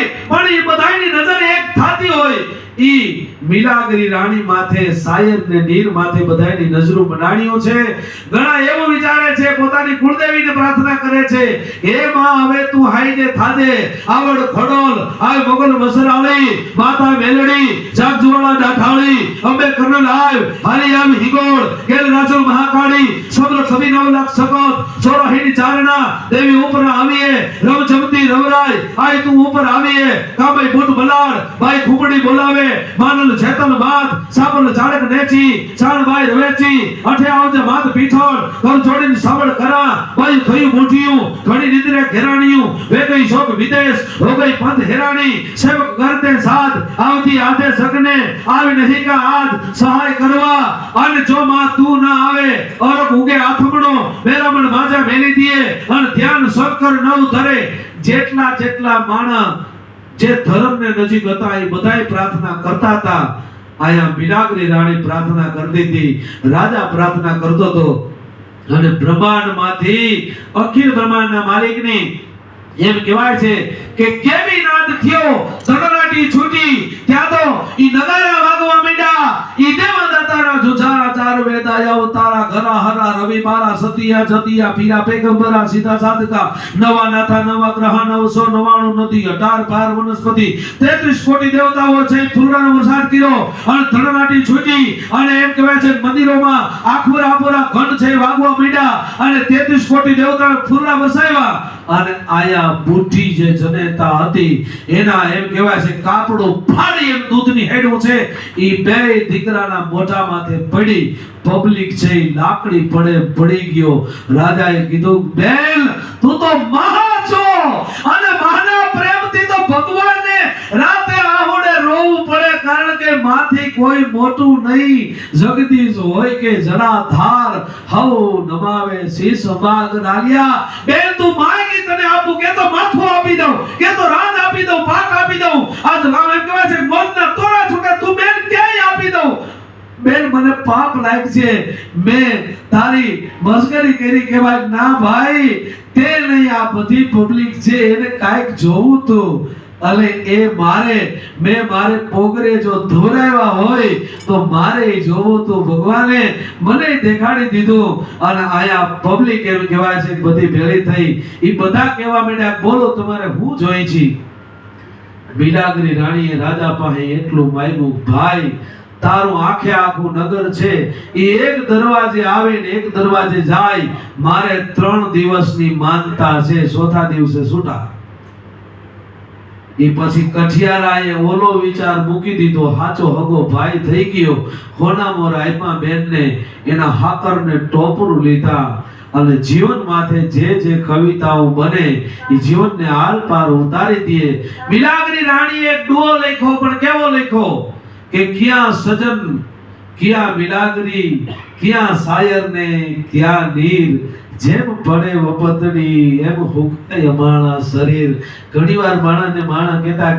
હોય પણ એ બધાની નજર એક થાતી હોય. ઈ મિલાગરી રાણી માથે, સાયદ ને નીર માથે બધાની નજરો બનાણીઓ છે. ઘણા એવું વિચારે છે, પોતાની કુળદેવીને પ્રાર્થના કરે છે હે માં, હવે તું હાઈને થાજે. આવડ ખડોલ આય મોગલ મસરાળી, માતા મેલડી જાગજુવાળા ડાઠાળી અંબે કર્નલ આય હાલિયામ હિગોળ, કેલ રાજુ મહાકાળી સબ્ર સભી નવ લાખ સકોત સોરહીની ચારણા, દેવી ઉપર આવીએ રવ રવરાય આય તું ઉપર આવીએ ભાઈ બુટ બલાડ ભાઈ ખુબડી બોલાવે. માનલ ચેતન બાદ સાબલ ચાળક નેચી. ચાણબાઈ રવેચી. અઠે આવજે માત પીઠોળ. ઘર છોડીને સાવળ કરા. ભાઈ થયું મોઢિયું. ઘણી નિદ્રે ઘેરાણીયું. વે ગઈ શોક વિદેશ. હો ગઈ પંથ હેરાણી. સેવક કરતે સાથ. આવતી આધે સકને આવી નહીં કા આજ સહાય કરવા. અને જો માં તું ના આવે અરક ઉગે મેરામણ માજા મેલી દીએ અને ધ્યાન શંકર નવ ધરે. જેટલા જેટલા માણસ જે ધર્મને નજીક હતા, એ બધાય પ્રાર્થના કરતા હતા. આયા બિરાગરી રાણી પ્રાર્થના કરતી હતી, રાજા પ્રાર્થના કરતો હતો. અને બ્રહ્માંડમાંથી અખિલ બ્રહ્માંડના માલિકની એમ કહેવાય છે કે કેવી નાદ થયો ધગરાટી છૂટી. ત્યાં તો ઈ નગારા વાગવા માંડ્યા. ઘરા રવિ બારા સતિયા, જતિયા, પીરા, પેગંબરા સીધા સાધકા. નવા નાથા, નવા ગ્રહ નવસો નવાણું નદી, અઢાર પાર વનસ્પતિ. તેત્રીસ કોટી દેવતાઓ છે ફૂલડાનો વરસાદ કર્યો, અને ધડનાટી છૂટી, અને એમ કહેવાય છે, મંદિરોમાં આખુરા આખુરા ઘંટ છે, વાગવા મીડા અને તેત્રીસ કોટી દેવતા ફૂલડા વસાવ્યા અને આયા બુઢી જે જનેતા હતી, એના એમ કહેવાય છે, કાપડું ફાડી એમ દૂધની હેડું છે. એ બે દીકરાના મોઢામાંથી માથે પડી પબ્લિક છે ઈ લાકડી પડે પડી ગયો. રાજાએ કીધું, બેન, તું તો મહા છો અને મહાના પ્રેમથી તો ભગવાનને રાતે આહુડે રોવું પડે કારણ કે માથી કોઈ મોટું નહીં. જગદીશ હોય કે જરા ધાર હવ નમાવે શીશ માગ ડાલિયા બેન, તું માંગી તને આપું કે તો માથું આપી દઉં કે તો રાજ આપી દઉં પાક આપી દઉં આજ રામ એમ કહેવાય છે મોજના તોરા છૂટે તું બેન ક્યાંય આપી દઉં બેન, મને પાપ લાગશે મેં તારી મસ્કરી કરી કહેવાય. ના ભાઈ, તે નહીં, આ બધી પબ્લિક છે, એને કાંઈક જોવું તું. અને એ મારે, મેં મારે પોગરે જો ધોરાવ્યા હોય, તો મારે જોવું તું ભગવાને મને દેખાડી દીધું. અને આયા પબ્લિક એમ કહેવાય છે બધી ભેળી થઈ. એ બધા કહેવા માંડ્યા, બોલો, તમારે હું જોઈ છી? બિડાગરી રાણીએ રાજા પાસે એટલું માંગ્યું, ભાઈ તારું આખે આખું નગર છે. એ એક દરવાજે આવે ને એક દરવાજે જાય. મારે ત્રણ દિવસની માનતા છે. ચોથા દિવસે છૂટા. એ પછી કઠિયારાએ ઓલો વિચાર મૂકી દીધો. હાચો હગો ભાઈ થઈ ગયો. હોના મોર આપ્યા બેનને. એના હાકરને ટોપરું લીધા. અને જીવન માથે જે જે કવિતાઓ બને એ જીવનને આલ પાર ઉતારી દે. બિલાગરી રાણીએ એક ડુઓ લખ્યો, પણ કેવો લખ્યો? કે ક્યાં સજન, ક્યાં બિલાગરી ક્યાં શાયર ને ક્યાં નીર? જેમ પડે વપતડી એમ હુકાય અમાણા શરીર. ઘણીવાર માણસને માણસ કહેતા